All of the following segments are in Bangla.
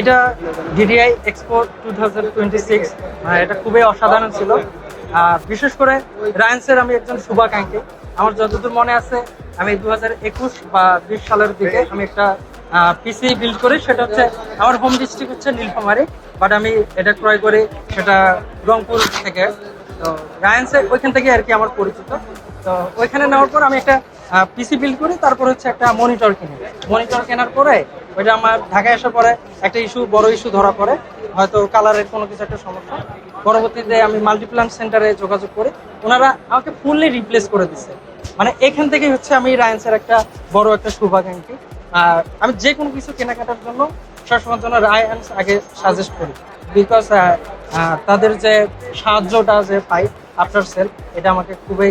এটা DDI expo two thousand twenty six এটা খুবই অসাধারণ ছিল। আর বিশেষ করে রায়ান্সের আমি একজন শুভাকাঙ্ক্ষী। আমার যতদূর মনে আছে, আমি দু একুশ বা বিশ সালের দিকে আমি একটা পিসি বিল্ড করি, সেটা হচ্ছে আমার হোম ডিস্ট্রিক্ট হচ্ছে নীলফামারী বাট আমি এটা ক্রয় করি সেটা রংপুর থেকে। তো রায়ান্সের ওইখান থেকে আর কি আমার পরিচিত। তো ওইখানে নেওয়ার পর আমি একটা পিসি বিল্ড করি, তারপর হচ্ছে একটা মনিটর কিনি। মনিটর কেনার পরে ওইটা আমার ঢাকায় আসার পরে একটা ইস্যু বড় ইস্যু ধরা পড়ে। হয়তো কালারের কোনো কিছু একটা সমস্যা। পরবর্তীতে আমি মাল্টিপ্লান সেন্টারে যোগাযোগ করি। ওনারা আমাকে ফুললি রিপ্লেস করে দিছে। মানে এখান থেকে হচ্ছে আমি রায়ান্সের একটা বড় একটা শুভাকাঙ্ক্ষী আর আমি যে কোনো কিছু কেনাকাটার জন্য সবসময়ের জন্য রায়ান্স আগে সাজেস্ট করি। বিকজ তাদের যে সাহায্যটা যে পাই আফটার সেল এটা আমাকে খুবই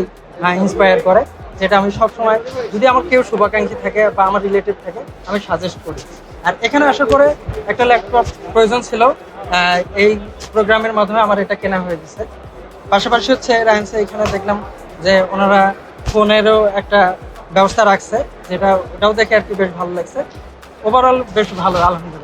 ইন্সপায়ার করে। যেটা আমি সবসময় যদি আমার কেউ শুভাকাঙ্ক্ষী থাকে বা আমার রিলেটিভ থাকে, আমি সাজেস্ট করি। আর এখানে আসার পরে একটা ল্যাপটপ প্রয়োজন ছিল এই প্রোগ্রামের মাধ্যমে আমার এটা কেনা হয়ে গেছে। পাশাপাশি হচ্ছে রায়ান্সে এখানে দেখলাম যে ওনারা ফোনেরও একটা ব্যবস্থা রাখছে, যেটা ওটাও দেখে আর কি বেশ ভালো লাগছে। ওভারঅল বেশ ভালো, আলহামদুলিল্লাহ।